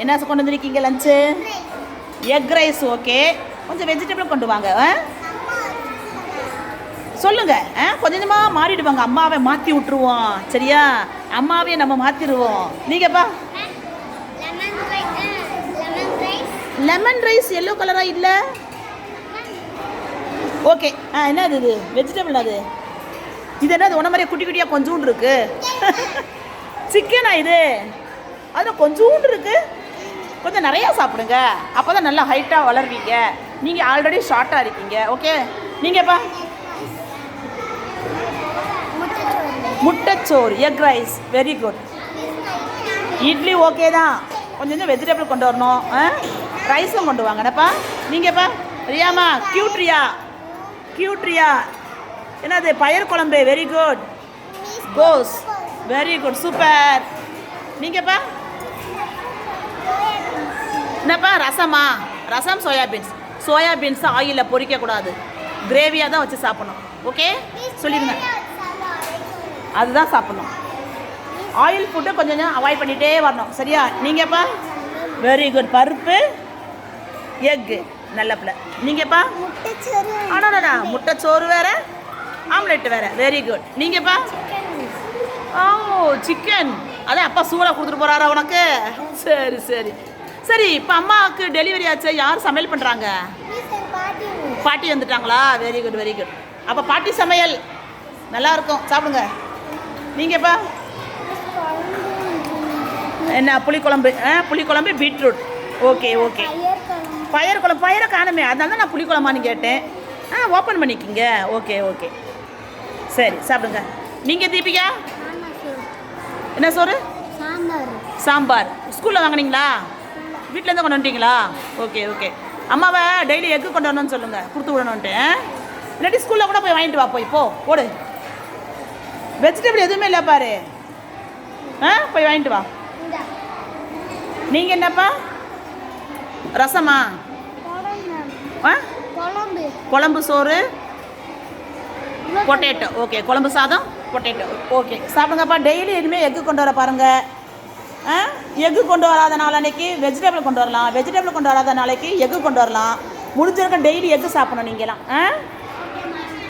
என்ன கொண்டு வந்திருக்கீங்க லஞ்சு எக் ரைஸ் ஓகே கொஞ்சம் வெஜிடபிள் கொண்டு வாங்க ஆ? சொல்லுங்க ஆ? கொஞ்சம் கொஞ்சமாக மாறிடுவாங்க. அம்மாவை மாற்றி விட்டுருவோம் சரியா? அம்மாவே நம்ம மாற்றிடுவோம் நீங்கப்பா லெமன் ரைஸ் எல்லோ கலராக இல்லை? ஓகே ஆ என்னது இது? வெஜிடபிள் அது? இது என்னது? உன மாதிரி குட்டி குட்டியாக கொஞ்சோண்டு இருக்கு. சிக்கனா இது? அதில் கொஞ்சோண்டு இருக்குது கொஞ்சம் நிறையா சாப்பிடுங்க. அப்போ தான் நல்லா ஹைட்டாக வளருவீங்க. நீங்கள் ஆல்ரெடி ஷார்ட்டாக இருக்கீங்க. ஓகே நீங்கள்ப்பா முட்டைச்சோறு. Egg rice very good idli okay தான். கொஞ்சம் கொஞ்சம் வெஜிடபிள் கொண்டு வரணும். ஆ? ரைஸும் கொண்டு வாங்கண்ணப்பா நீங்கள்ப்பா ரியாமா கியூட்ரியா கியூட்ரியா என்னது? பயிர் குழம்பு. வெரி குட் கோஸ் வெரி குட் சூப்பர் நீங்கள்ப்பா என்னப்பா ரசமா? ரசம் சோயாபீன்ஸ் சோயாபீன்ஸ் ஆயிலில் பொரிக்கக்கூடாது கிரேவியாக தான் வச்சு சாப்பிடணும். ஓகே சொல்லிடுங்க. அதுதான் சாப்பிடணும். ஆயில் ஃபுட்டை கொஞ்சம் கொஞ்சம் அவாய்ட் பண்ணிகிட்டே வரணும். சரியா? நீங்கப்பா? வெரி குட் பருப்பு எக்கு நல்ல பிள்ளை. நீங்கப்பா? முட்டைச்சோறு ஆனாடா முட்டை சோறு வேற ஆம்லெட் வேற. வெரி குட் நீங்கப்பா? ஓ சிக்கன் அதான் அப்பா சூடாக கொடுத்துட்டு போறாரா உனக்கு? சரி சரி. சரி இப்போ அம்மாவுக்கு டெலிவரி ஆச்சு. யார் சமையல் பண்ணுறாங்க பாட்டி வந்துட்டாங்களா? வெரி குட் வெரி குட் அப்போ பாட்டி சமையல் நல்லா இருக்கும். சாப்பிடுங்க. நீங்கள்ப்பா என்ன புளிக்குழம்பு? ஆ புளிக்குழம்பு பீட்ரூட். ஓகே ஓகே பயிர் குழம்பு பயிரை காணுமே. அதனால தான் நான் புளிக்குழம்பான்னு கேட்டேன். ஆ ஓப்பன் பண்ணிக்கிங்க. ஓகே ஓகே சரி சாப்பிடுங்க. நீங்கள் தீபிகா? என்ன சோறு? சாம்பார். சாம்பார். ஸ்கூலில் வாங்குனீங்களா? வீட்டிலேருந்து கொண்டு வந்துட்டீங்களா? Okay okay. அம்மாவை டெய்லி எக்கு கொண்டு வரணும்னு சொல்லுங்கள் கொடுத்து விடணுன்ட்டு ஆ? இல்லாட்டி ஸ்கூலில் கூட போய் வாங்கிட்டு வா போய். போ போடு வெஜிடபிள் எதுவுமே இல்லை பாரு. ஆ போய் வாங்கிட்டு வா. நீங்கள் என்னப்பா? ரசமா? குழம்பு. குழம்பு. சோறு? பொட்டேட்டோ ஓகே குழம்பு சாதம்? பொட்டேட்டோ ஓகே சாப்பிடுங்கப்பா. டெய்லி இனிமேல் எக்கு கொண்டு வர பாருங்கள் ஆ? எக்கு கொண்டு வராத அன்றைக்கி வெஜிடபிள் கொண்டு வரலாம். வெஜிடபிள் கொண்டு வராத நாளைக்கு எக்கு கொண்டு வரலாம். முடிஞ்சிருக்க டெய்லி எக்கு சாப்பிடணும் நீங்களாம் ஆ?